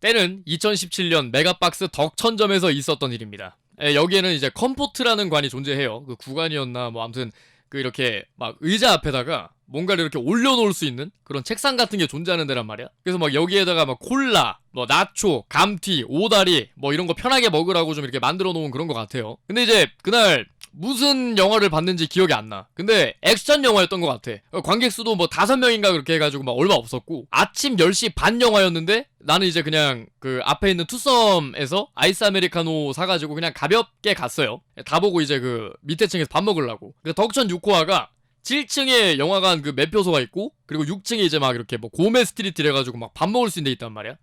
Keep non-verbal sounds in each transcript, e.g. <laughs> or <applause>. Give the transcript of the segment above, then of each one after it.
때는 2017년 메가박스 덕천점에서 있었던 일입니다. 예, 여기에는 이제 컴포트라는 관이 존재해요. 그 구간이었나 뭐 아무튼 그 이렇게 막 의자 앞에다가 뭔가를 이렇게 올려놓을 수 있는 그런 책상 같은 게 존재하는 데란 말이야. 그래서 막 여기에다가 막 콜라, 뭐 나초, 감튀, 오다리 뭐 이런 거 편하게 먹으라고 좀 이렇게 만들어 놓은 그런 것 같아요. 근데 이제 그날 무슨 영화를 봤는지 기억이 안 나. 근데 액션 영화였던 것 같아. 어, 관객 수도 뭐 다섯 명인가 그렇게 해가지고 막 얼마 없었고 아침 10시 반 영화였는데 나는 이제 그냥 그 앞에 있는 투썸에서 아이스 아메리카노 사가지고 그냥 가볍게 갔어요. 다 보고 이제 그 밑에 층에서 밥 먹으려고. 그 덕천 6호화가 7층에 영화관 그 매표소가 있고 그리고 6층에 이제 막 이렇게 뭐 고메 스트리트 이래가지고 막 밥 먹을 수 있는 데 있단 말이야.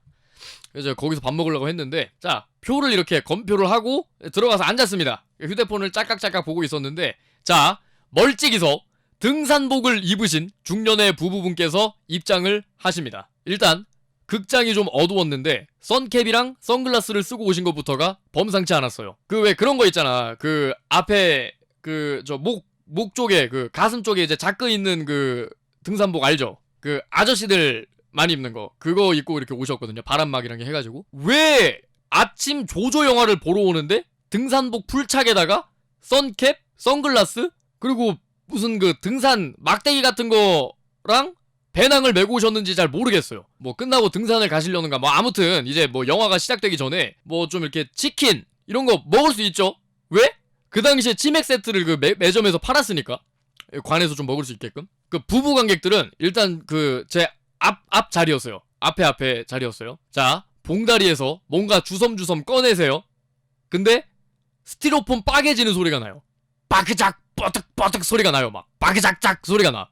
그래서 거기서 밥 먹으려고 했는데 자 표를 이렇게 검표를 하고 들어가서 앉았습니다. 휴대폰을 짤깍짤깍 보고 있었는데 자 멀찍이서 등산복을 입으신 중년의 부부분께서 입장을 하십니다. 일단 극장이 좀 어두웠는데 선캡이랑 선글라스를 쓰고 오신 것부터가 범상치 않았어요. 그 왜 그런 거 있잖아. 그 앞에 그 저 목목 쪽에 그 가슴 쪽에 이제 자크 있는 그 등산복 알죠? 그 아저씨들 많이 입는 거 그거 입고 이렇게 오셨거든요. 바람막이랑 해가지고 왜 아침 조조 영화를 보러 오는데 등산복 풀착에다가 선캡, 선글라스 그리고 무슨 그 등산 막대기 같은 거랑 배낭을 메고 오셨는지 잘 모르겠어요. 뭐 끝나고 등산을 가시려는가 뭐 아무튼 이제 뭐 영화가 시작되기 전에 뭐 좀 이렇게 치킨 이런 거 먹을 수 있죠. 왜? 그 당시에 치맥 세트를 그 매, 매점에서 팔았으니까 관에서 좀 먹을 수 있게끔. 그 부부 관객들은 일단 그 제 앞 앞 자리였어요. 앞에 앞에 자리였어요. 자 봉다리에서 뭔가 주섬주섬 꺼내세요. 근데 스티로폼 빠개지는 소리가 나요. 빠그작 뻐득 뻐득 소리가 나요. 막 빠그작작 소리가 나.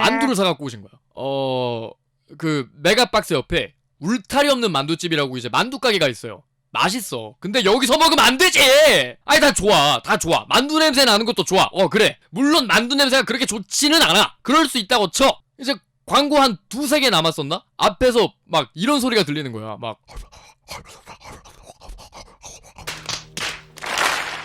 만두를 사갖고 오신 거야. 어, 그 메가박스 옆에 울타리 없는 만두집이라고 이제 만두 가게가 있어요. 맛있어. 근데 여기서 먹으면 안 되지! 아니, 다 좋아. 다 좋아. 만두 냄새 나는 것도 좋아. 어, 그래. 물론 만두 냄새가 그렇게 좋지는 않아. 그럴 수 있다고 쳐. 이제 광고 한 두세 개 남았었나? 앞에서 막 이런 소리가 들리는 거야. 막.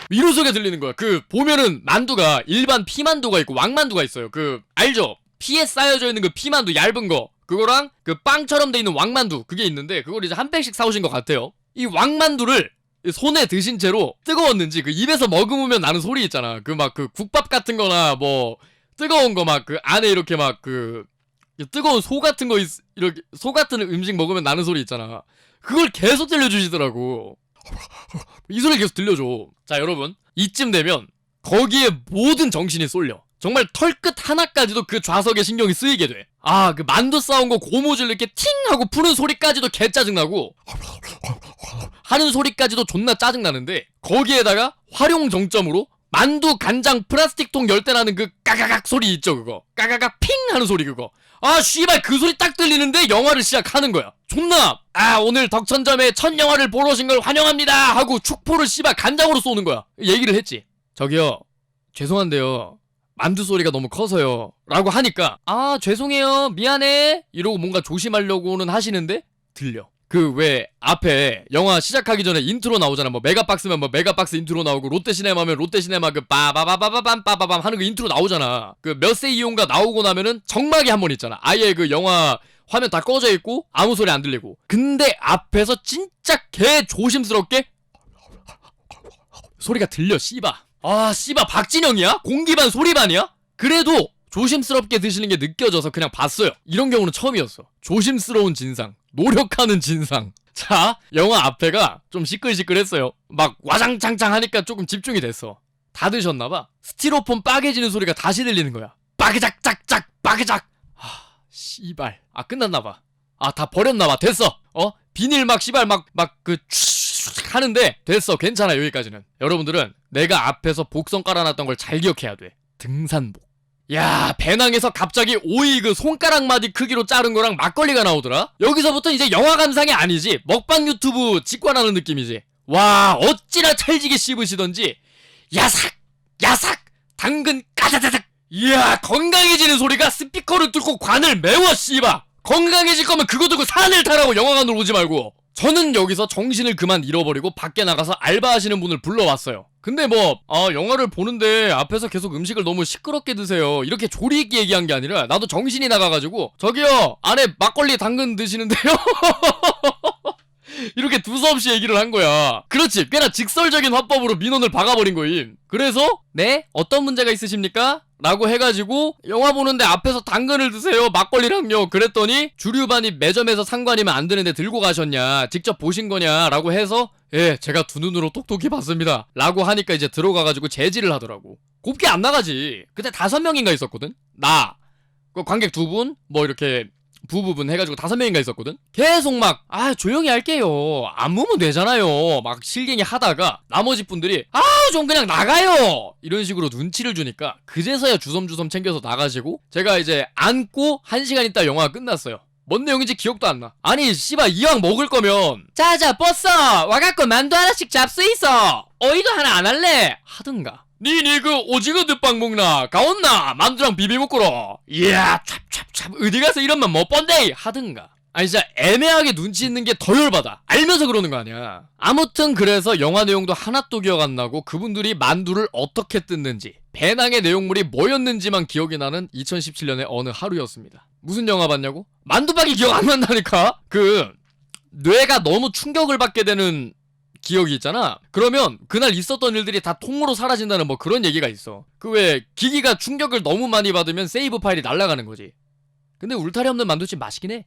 이런 소리가 들리는 거야. 그 보면은 만두가 일반 피만두가 있고 왕만두가 있어요. 그 알죠? 피에 쌓여져 있는 그 피만두 얇은 거 그거랑 그 빵처럼 돼 있는 왕만두 그게 있는데 그걸 이제 한 팩씩 사오신 것 같아요. 이 왕만두를 손에 드신 채로 뜨거웠는지 그 입에서 머금으면 나는 소리 있잖아. 그막그 국밥 같은 거나 뭐 뜨거운 거 막 그 안에 이렇게 막 그 뜨거운 소 같은 거 있, 이렇게 소 같은 음식 먹으면 나는 소리 있잖아. 그걸 계속 들려주시더라고. 이 소리 계속 들려줘. 자, 여러분. 이쯤 되면 거기에 모든 정신이 쏠려. 정말 털끝 하나까지도 그 좌석에 신경이 쓰이게 돼. 아, 그 만두 싸운 거 고무줄 이렇게 팅 하고 푸는 소리까지도 개 짜증나고 하는 소리까지도 존나 짜증나는데 거기에다가 활용 정점으로 만두 간장 플라스틱 통열때 나는 그 까가각 소리 있죠 그거 까가각 핑 하는 소리 그거 아 씨발 그 소리 딱 들리는데 영화를 시작하는 거야. 존나 아 오늘 덕천점에 첫 영화를 보러 오신 걸 환영합니다 하고 축포를 씨발 간장으로 쏘는 거야. 얘기를 했지. 저기요 죄송한데요. 만두 소리가 너무 커서요. 라고 하니까 아 죄송해요. 미안해. 이러고 뭔가 조심하려고는 하시는데 들려 그 왜 앞에 영화 시작하기 전에 인트로 나오잖아. 뭐 메가박스면 뭐 메가박스 인트로 나오고 롯데시네마면 롯데시네마 그 빠바바바밤 빠바밤 하는 그 인트로 나오잖아. 그 몇 세 이용가 나오고 나면은 정막이 한 번 있잖아. 아예 그 영화 화면 다 꺼져 있고 아무 소리 안 들리고. 근데 앞에서 진짜 개 조심스럽게 소리가 들려 씨바. 아 씨바 박진영이야? 공기반 소리반이야? 그래도 조심스럽게 드시는 게 느껴져서 그냥 봤어요. 이런 경우는 처음이었어. 조심스러운 진상 노력하는 진상. 자 영화 앞에가 좀 시끌시끌했어요. 막 와장창창 하니까 조금 집중이 됐어 다 드셨나봐. 스티로폼 빠개지는 소리가 다시 들리는 거야. 빠그작짝짝 빠그작. 아 씨발. 아 끝났나봐. 아 다 버렸나봐. 됐어. 어? 비닐 막 씨발 막 막 그 하는데 됐어. 괜찮아 여기까지는. 여러분들은 내가 앞에서 복선 깔아놨던 걸 잘 기억해야 돼. 등산복 야 배낭에서 갑자기 오이 그 손가락 마디 크기로 자른 거랑 막걸리가 나오더라? 여기서부터 이제 영화 감상이 아니지. 먹방 유튜브 직관하는 느낌이지. 와 어찌나 찰지게 씹으시던지. 야삭 야삭 당근 까다다닥. 이야 건강해지는 소리가 스피커를 뚫고 관을 메워 씨바 건강해질 거면 그거 두고 산을 타라고 영화관으로 오지 말고. 저는 여기서 정신을 그만 잃어버리고 밖에 나가서 알바하시는 분을 불러왔어요 근데 뭐 아 영화를 보는데 앞에서 계속 음식을 너무 시끄럽게 드세요 이렇게 조리 있게 얘기한 게 아니라 나도 정신이 나가가지고 저기요 안에 막걸리 당근 드시는데요 <laughs> 이렇게 두서없이 얘기를 한 거야. 그렇지. 꽤나 직설적인 화법으로 민원을 박아버린 거임. 그래서 네 어떤 문제가 있으십니까? 라고 해가지고 영화 보는데 앞에서 당근을 드세요 막걸리랑요 그랬더니 주류반이 매점에서 상관이면 안 되는데 들고 가셨냐 직접 보신 거냐 라고 해서 예 제가 두 눈으로 똑똑히 봤습니다 라고 하니까 이제 들어가가지고 제지를 하더라고 곱게 안 나가지 그때 다섯 명인가 있었거든 나그 관객 두 분 뭐 이렇게 부부분 해가지고 다섯 명인가 있었거든? 계속 막, 아, 조용히 할게요. 안 모으면 되잖아요. 막 실갱이 하다가 나머지 분들이, 아, 좀 그냥 나가요! 이런 식으로 눈치를 주니까 그제서야 주섬주섬 챙겨서 나가시고 제가 이제 안고 한 시간 있다 영화가 끝났어요. 뭔 내용인지 기억도 안 나. 아니, 씨발, 이왕 먹을 거면. 자자, 버스! 와갖고 만두 하나씩 잡수 있어! 어이도 하나 안 할래! 하든가. 니니 그 오징어 덮밥 먹나? 가온나? 만두랑 비비 먹고로. 이야, 찹찹찹. 어디 가서 맛못 본데! 하든가. 아니 진짜 애매하게 눈치 있는 게 더 열받아. 알면서 그러는 거 아니야. 아무튼 그래서 영화 내용도 하나도 기억 안 나고 그분들이 만두를 어떻게 뜯는지 배낭의 내용물이 뭐였는지만 기억이 나는 2017년의 어느 하루였습니다. 무슨 영화 봤냐고? 만두밖에 기억 안 난다니까? 그 뇌가 너무 충격을 받게 되는 기억이 있잖아. 그러면 그날 있었던 일들이 다 통으로 사라진다는 뭐 그런 얘기가 있어. 그 왜 기기가 충격을 너무 많이 받으면 세이브 파일이 날아가는 거지. 근데 울타리 없는 만두집 맛있긴 해.